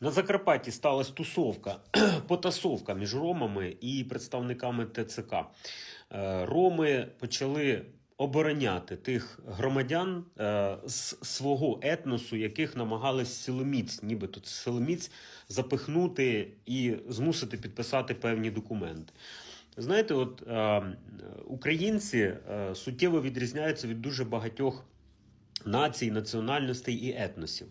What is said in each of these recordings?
На Закарпатті сталася тусовка, потасовка між ромами і представниками ТЦК. Е, Роми почали обороняти тих громадян е, з свого етносу, яких намагались силоміць, нібито силоміць, запихнути і змусити підписати певні документи. Знаєте, от е, українці суттєво відрізняються від дуже багатьох націй, національностей і етносів.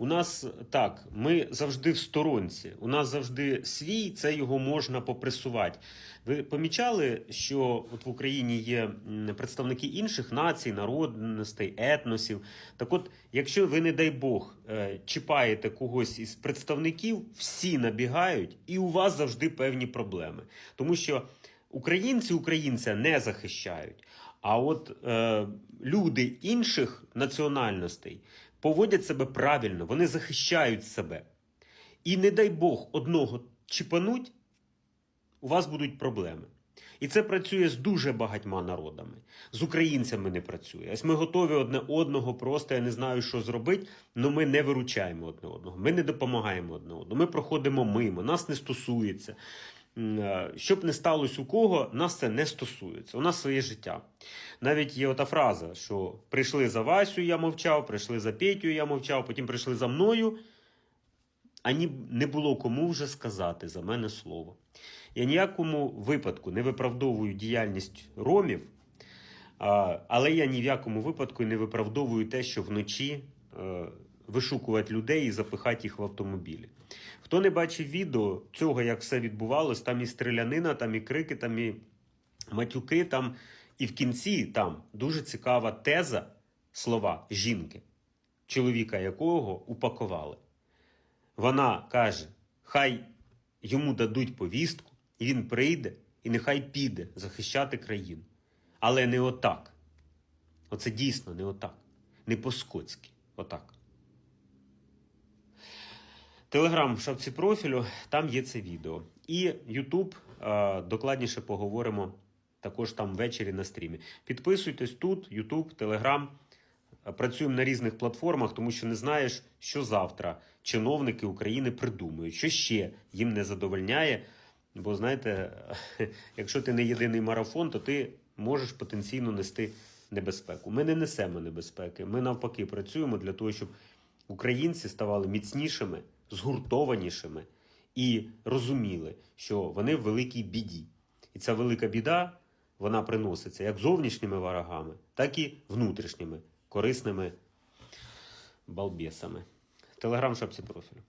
У нас так, ми завжди в сторонці. У нас завжди свій, це його можна попресувати. Ви помічали, що от в Україні є представники інших націй, народностей, етносів. Так от, якщо ви, не дай Бог, е, чіпаєте когось із представників, всі набігають, і у вас завжди певні проблеми. Тому що українці українця не захищають. А от е, люди інших національностей поводять себе правильно, вони захищають себе. І не дай Бог одного чіпануть, у вас будуть проблеми. І це працює з дуже багатьма народами. З українцями не працює. Ось ми готові одне одного, просто я не знаю, що зробити, але ми не виручаємо одне одного. Ми не допомагаємо одне одному. Ми проходимо мимо, нас не стосується. Е, Щоб не сталося у кого, нас це не стосується. У нас своє життя. Навіть є ота фраза, що прийшли за Васю, я мовчав, прийшли за Петю, я мовчав, потім прийшли за мною. Ані не було кому вже сказати за мене слово. Я ніякому випадку не виправдовую діяльність ромів, але я ні в якому випадку не виправдовую те, що вночі е, вишукувати людей і запихати їх в автомобілі. Хто не бачив відео цього, як все відбувалось, там і стрілянина, там і крики, там і матюки, там і в кінці там дуже цікава теза слова жінки, чоловіка якого упакували. Вона каже: хай йому дадуть повістку, і він прийде, і нехай піде захищати країну. Але не отак. Оце дійсно не отак. Не по-скотськи. Отак. Телеграм в шапці профілю, там є це відео. І Ютуб, докладніше поговоримо також там ввечері на стрімі. Підписуйтесь тут, Ютуб, Телеграм. Працюємо на різних платформах, тому що не знаєш, що завтра чиновники України придумають, що ще їм не задовольняє. Бо знаєте, якщо ти не єдиний марафон, то ти можеш потенційно нести небезпеку. Ми не несемо небезпеки. Ми навпаки працюємо для того, щоб українці ставали міцнішими, згуртованішими і розуміли, що вони в великій біді. І ця велика біда вона приноситься як зовнішніми ворогами, так і внутрішніми корисними балбесами. Телеграм шапці профілю.